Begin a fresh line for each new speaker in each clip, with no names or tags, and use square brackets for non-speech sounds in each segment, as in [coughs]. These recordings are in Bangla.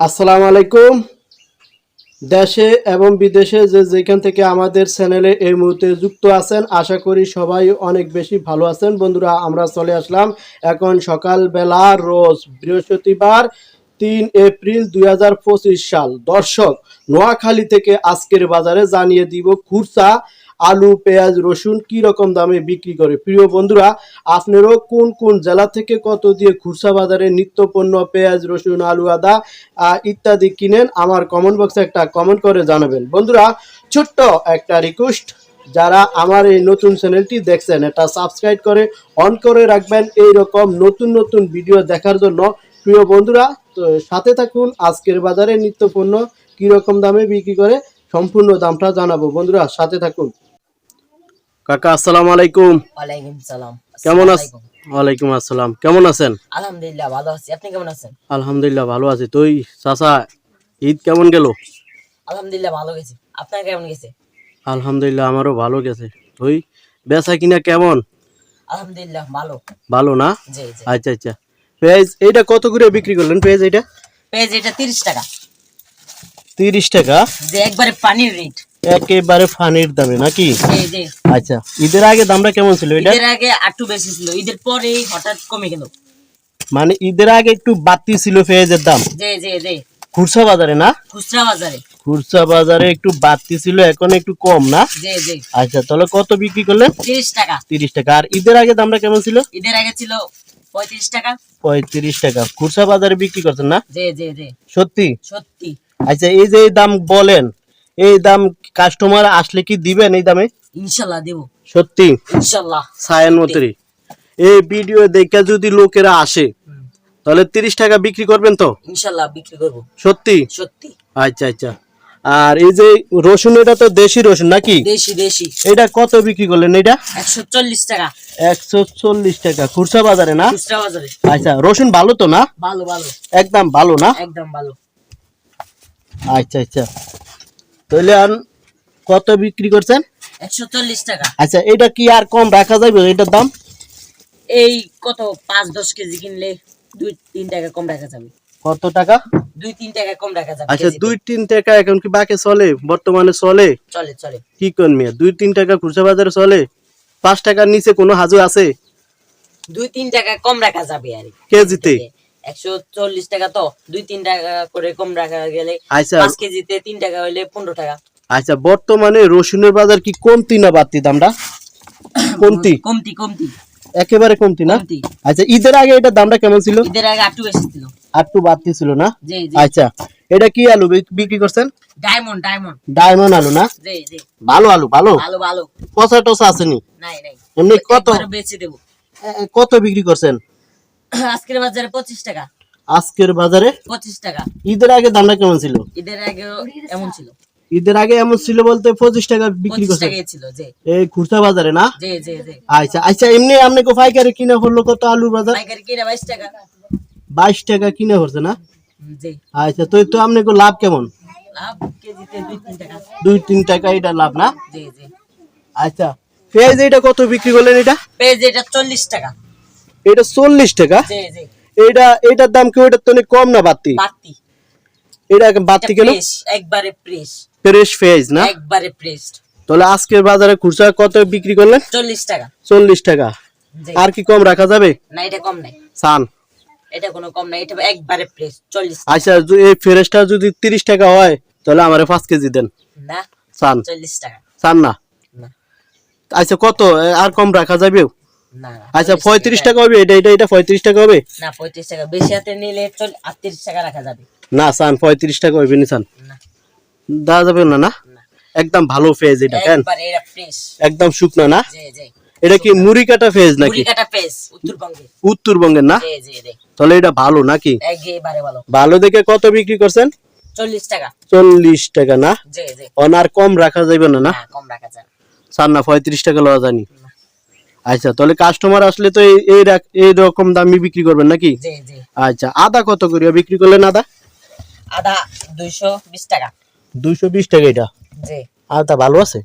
আসসালামু আলাইকুম। দেশে এবং বিদেশে যে যেখান থেকে আমাদের চ্যানেলে এই মুহূর্তে যুক্ত আছেন, আশা করি সবাই অনেক বেশি ভালো আছেন। বন্ধুরা, আমরা চলে আসলাম এখন সকালবেলা রোজ বৃহস্পতিবার তিন এপ্রিল দুই হাজার পঁচিশ সাল। দর্শক, নোয়াখালী থেকে আজকের বাজারে জানিয়ে দিব খুরসা আলু, পেঁয়াজ, রসুন কি রকম দামে বিক্রি করে? প্রিয় বন্ধুরা, আপনারও কোন কোন জেলা থেকে কত দিয়ে খুরসা বাজারে নিত্য পণ্য পেঁয়াজ, রসুন, আলু, আদা ইত্যাদি কিনেন, আমার কমেন্ট বক্সে একটা কমেন্ট করে জানাবেন। বন্ধুরা, ছোট্ট একটা রিকোয়েস্ট যারা আমার এই নতুন চ্যানেলটি দেখছেন, এটা সাবস্ক্রাইব করে অন করে রাখবেন। এই রকম নতুন নতুন ভিডিও দেখার জন্য। প্রিয় বন্ধুরা, তো সাথে থাকুন, আজকের বাজারে নিত্য পণ্য কি রকম দামে বিক্রি করে, সম্পূর্ণ দামটা জানাব। বন্ধুরা, সাথে থাকুন। কাকা আসসালামু আলাইকুম।
ওয়ালাইকুম সালাম।
কেমন আছেন ওয়ালাইকুম আসসালাম। কেমন আছেন?
আলহামদুলিল্লাহ ভালো আছি। আপনি কেমন আছেন?
আলহামদুলিল্লাহ ভালো আছি। তুই চাচা ঈদ কেমন গেল?
আলহামদুলিল্লাহ ভালো গেছে। আপনার কেমন গেছে?
আলহামদুলিল্লাহ আমারও ভালো গেছে। তুই বেচা কিনা কেমন?
আলহামদুলিল্লাহ ভালো।
ভালো না?
জি জি।
আচ্ছা আচ্ছা। পেঁয়াজ এইটা কত করে বিক্রি করলেন পেঁয়াজ এটা
পেঁয়াজ এটা তিরিশ টাকা।
তিরিশ টাকা?
যে একবারে পানির রেট।
একেবারে ফানির দামে নাকি? আচ্ছা ঈদের আগে দামটা কেমন ছিল এটা?
ঈদের আগে আটটু বেশি ছিল ঈদের পরে হঠাৎ কমে গেল।
মানে ঈদের আগে একটু বাড়তি ছিল পেঁয়াজের দাম? খুরসা বাজারে না?
খুচরা বাজারে।
খুরসা বাজারে একটু বাড়তি ছিল এখন একটু কম না? আচ্ছা তাহলে কত বিক্রি করলেন?
তিরিশ টাকা।
তিরিশ টাকা। আর ঈদের আগে দামটা কেমন ছিল?
ঈদের আগে ছিল পঁয়ত্রিশ টাকা।
পঁয়ত্রিশ টাকা। খুরসা বাজারে বিক্রি করছেন না? সত্যি?
সত্যি।
আচ্ছা এই যে দাম বলেন এই দাম কাস্টমার আসলে কি দিবেন এই দামে?
ইনশাল্লাহ দেবো।
সত্যি?
ইনশাল্লাহ।
সায়ান মতরি। এই ভিডিও দেখে যদি লোকেরা আসে তাহলে তিরিশ টাকা বিক্রি করবেন তো?
ইনশাল্লাহ বিক্রি করব।
সত্যি?
সত্যি।
আচ্ছা আচ্ছা। আর এই যে রসুন এটা তো দেশি রসুন নাকি?
দেশি দেশি।
এটা কত বিক্রি করলেন এটা?
একশো চল্লিশ টাকা।
একশো চল্লিশ টাকা। খুরসা বাজারে না?
খুচরা বাজারে।
আচ্ছা রসুন ভালো তো না?
ভালো ভালো।
একদম ভালো না?
একদম ভালো।
আচ্ছা আচ্ছা। তাহলে কত বিক্রি করছেন?
একশো চল্লিশ টাকা।
আচ্ছা এটা কি আর কম রাখা যাবে? এটার দাম?
এই কত? পাঁচ দশ কেজি কিনলে দুই তিন টাকা কম রাখা যাবে।
কত টাকা?
দুই তিন টাকা কম রাখা যাবে
আচ্ছা। দুই তিন টাকা এখন কি বাকি চলে? বর্তমানে চলে?
চলে চলে।
কি কোন মেয়ে? দুই তিন টাকা খুচরা বাজারে চলে? পাঁচ টাকার নিচে কোনো হাজু আছে?
দুই তিন টাকা কম রাখা যাবে আর
কেজিতে।
একশো চল্লিশ টাকা তো দুই তিন টাকা করে কম রাখা গেলে
আচ্ছা।
পাঁচ কেজিতে তিন টাকা হইলে পনেরো টাকা।
আচ্ছা বর্তমানে রসুনের বাজার কি কমতি না বাড়তি দামটা? কমতি?
কমতি কমতি।
একেবারে কমতি না? আচ্ছা ঈদের আগে এটার দামটা কেমন ছিল?
ঈদের আগে আটটু বেশি ছিল।
একটু বাড়তি ছিল না?
জি জি।
আচ্ছা এটা কি আলু বিক- বিক্রি করছেন?
Diamond diamond.
ডায়মন্ড আলু না?
জি জি।
ভালো আলু ভালো?
ভালো ভালো।
পচা টসা আসেনি
নাই নাই।
এমনি কত?
বেচে দেবো।
কত বিক্রি করছেন? [coughs]
আজকের বাজারে পঁচিশ টাকা।
আজকের বাজারে
পঁচিশ টাকা।
ঈদের আগে দামটা কেমন ছিল?
ঈদের আগেও এমন ছিল।
ঈদের আগে এমন ছিল বলতে পঁচিশ টাকা বিক্রি
যে
এই খুচরা বাজারে না? আচ্ছা আচ্ছা এমনি আপনি পাইকারি কিনে হলো কত আলুর বাজার?
বাইশ টাকা।
বাইশ টাকা কিনে হচ্ছে না? আচ্ছা তো তো আপনি কো লাভ কেমন?
দুই তিন টাকা।
এটা লাভ না? আচ্ছা পেঁয়াজ এটা কত বিক্রি করলেন এটা?
পেঁয়াজ এটা চল্লিশ টাকা।
এটা চল্লিশ টাকা। এটা এটার দাম কি ওটার তো কম না বাড়তি এটা বাড়তি কেন?
ফ্রেশ একবারে ফ্রেশ।
না?
একবারে ফ্রেশ।
তাহলে আজকের বাজারে খুচরা কত বিক্রি করলেন?
চল্লিশ টাকা।
চল্লিশ টাকা। আর কি কম রাখা যাবে?
না এটা কম নাই।
সান।
এটা কোনো কম নাই এটা একবারে ফ্রেশ চল্লিশ
আচ্ছা এই ফ্রেশটা যদি তিরিশ টাকা হয় তাহলে আমারে পাঁচ কেজি দেন।
না
সান।
চল্লিশ টাকা।
সান না?
না।
আচ্ছা কত? আর কম রাখা যাবে আচ্ছা পঁয়ত্রিশ
টাকা।
হবে এটা এটা এটা পঁয়ত্রিশ টাকা হবে?
না পঁয়ত্রিশ টাকা। বেশি হাতে নিলে চল আটত্রিশ টাকা রাখা যাবে।
না সান পঁয়ত্রিশ টাকা হবে নি সান। দেওয়া যাবে না না? একদম ভালো ফেজ এটা কেন? একদম শুকনো না? এটা কি মুড়ি কাটা ফেজ নাকি? উত্তরবঙ্গের না? তাহলে এটা ভালো নাকি?
ভালো।
দেখে কত বিক্রি করছেন?
চল্লিশ টাকা।
চল্লিশ টাকা না? অনার কম রাখা যাবে না না?
না কম রাখা যায়।
সার না পঁয়ত্রিশ টাকা লওয়া জানি। আচ্ছা তাহলে কাস্টমার আসলে তো এই- এই রকম দামি বিক্রি করবেন নাকি?
জি জি।
আচ্ছা আদা কত করিয়া বিক্রি করলেন আদা?
আদা দুইশো বিশ টাকা।
দুইশো বিশ টাকা এটা?
জি।
আদা ভালো আছে?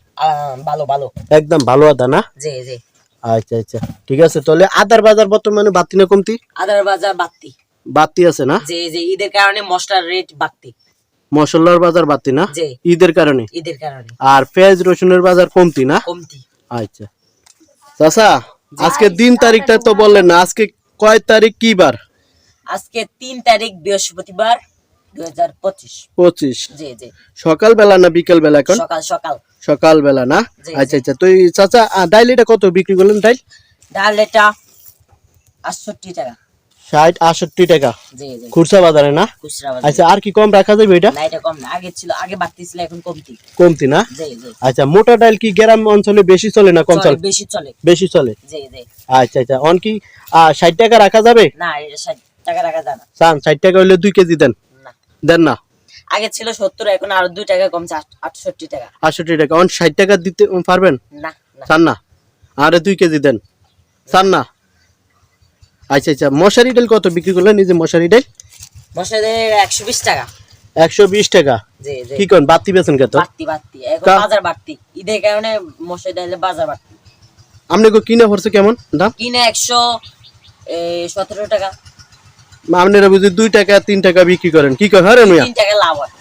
ভালো ভালো।
একদম ভালো আদা না?
জি জি।
আচ্ছা আচ্ছা ঠিক আছে তাহলে আদার বাজার বর্তমানে বাড়তি না কমতি?
আদার বাজার বাত্তি
বাড়তি আছে না?
যে যে ঈদের কারণে মশলার রেট বাড়তি।
মশলার বাজার বাড়তি না?
জি।
ঈদের কারণে?
ঈদের কারণে।
আর পেঁয়াজ রসুনের বাজার কমতি না?
কমতি।
আচ্ছা। চাচা আজকে দিন তারিখটা তো বললেন না আজকে কয় তারিখ কি বার?
আজকে তিন তারিখ বৃহস্পতিবার দুই হাজার পঁচিশ।
পঁচিশ।
জি জি।
সকাল বেলা না বিকেল বেলা এখন?
সকাল
বেলা না? আচ্ছা আচ্ছা। তুই চাচা আহ, ডাইল এটা কত বিক্রি করলেন ডাইল?
ডাল এটা আটষট্টি টাকা।
ষাট আটষট্টি টাকা।
জি জি।
খুরসা বাজারে না? আচ্ছা আর কি কম রাখা যাবে এটা?
না এটা কম না। আগে ছিল আগে বাড়তি ছিল এখন কমতি।
কমতি না?
জি জি।
আচ্ছা মোটা ডাইল কি গ্রাম অঞ্চলে বেশি চলে না কম
চলে, বেশি চলে।
বেশি চলে?
জি জি।
আচ্ছা আচ্ছা। অন কি ষাট টাকা রাখা যাবে?
না ষাট টাকা
চান ষাট হইলে দুই কেজি দেন।
না।
দেন না?
আগে ছিল সত্তর এখন আরও দুই টাকা কমছে আট- আটষট্টি টাকা।
আটষট্টি টাকা। অন ষাট টাকা দিতে পারবেন?
না না।
চান না? আরে দুই কেজি দেন। চান না? আচ্ছা আচ্ছা মশারি ডাল কত বিক্রি করলেন? এই যে মশারি ডাল?
মশলাদের একশো বিশ টাকা।
একশো বিশ টাকা?
জি জি।
কি করেন বাতি বেছেন কত
বাড়তি বাড়তি এখন বাজার বাড়তি ঈদের কারণে ডালের বাজার বাড়তি
আপনি কো কিনে পড়ছে কেমন দাম?
কিনে টাকা।
আপনারা বুঝি দুই টাকা তিন টাকা বিক্রি করেন। কি করেন? মিয়া।
তিন টাকা লাভ হয়।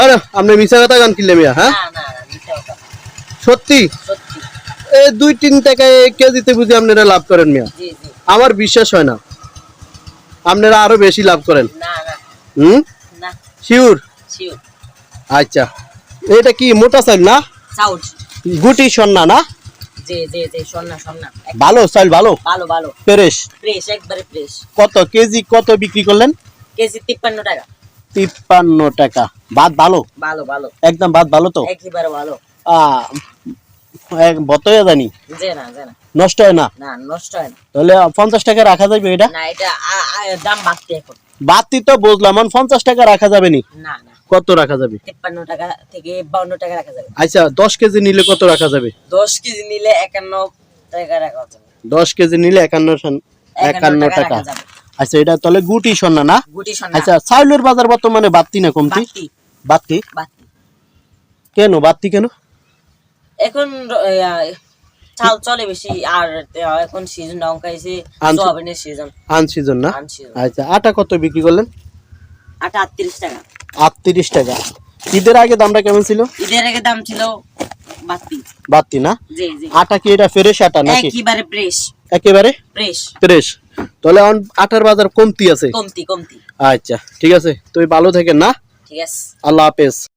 আরে আপনি মিশা কথা গান কিনলে মিয়া হ্যাঁ?
না না হবে না।
সত্যি?
সত্যি।
এই দুই তিন টাকায় কেজিতে বুঝি আপনারা লাভ করেন মিয়া।
জি জি।
আমার বিশ্বাস হয় না। আপনারা আরও বেশি লাভ করেন।
না না।
হুম?
না।
শিওর আচ্ছা। এটা কি মোটা চাল না? গুটি সন্না না?
জি জি জি
ভালো চাল ভালো?
ভালো ভালো।
ফ্রেশ?
ফ্রেশ একবারে ফ্রেশ।
কত কেজি কত বিক্রি করলেন?
কেজি তিপ্পান্ন টাকা।
তিপ্পান্ন টাকা। ভাত ভালো?
ভালো ভালো।
একদম ভাত ভালো তো?
একেবারে ভালো।
আহ, এক বতয়া জানি।
যে না যে না
নষ্ট হয় না?
না নষ্ট হয় না।
তাহলে পঞ্চাশ টাকা রাখা যাবে এটা?
না দাম বাড়তি এখন।
বাতি তো বুঝলাম মানে পঞ্চাশ টাকা রাখা যাবে নি?
না না।
কত রাখা যাবে?
তিপ্পান্ন টাকা থেকে বাউন্ন টাকা রাখা যাবে।
আচ্ছা দশ কেজি নিলে কত রাখা যাবে?
দশ কেজি নিলে একান্ন টাকা রাখা যাবে।
দশ কেজি নিলে একান্ন সন- একান্ন
টাকা
আচ্ছা এটা তাহলে গুটি সন্না না
গুটি
আচ্ছা চাউলের বাজার বর্তমানে বাড়তি না কমতি?
বাড়তি।
বাড়তি?
বাড়তি।
কেন বাড়তি কেন?
এখন চাল চলে বেশি আর এখন সিজন অঙ্কাইছে
আনছে-
সোয়াবিনের সিজন
আন সিজন না? আচ্ছা আটা কত বিক্রি করলেন?
আটা আটত্রিশ টাকা।
আটত্রিশ টাকা। ঈদের আগে দামটা কেমন ছিল?
ঈদের আগে দাম ছিল
না? আটা কি এটা ফ্রেশ আটা নাকি?
একেবারে ফ্রেশ
একেবারে?
ফ্রেশ
ফ্রেশ তাহলে এখন আটার বাজার কমতি আছে?
কমতি কমতি।
আচ্ছা ঠিক আছে। তুই ভালো থাকেন না?
ঠিক আছে।
আল্লাহ হাফেজ।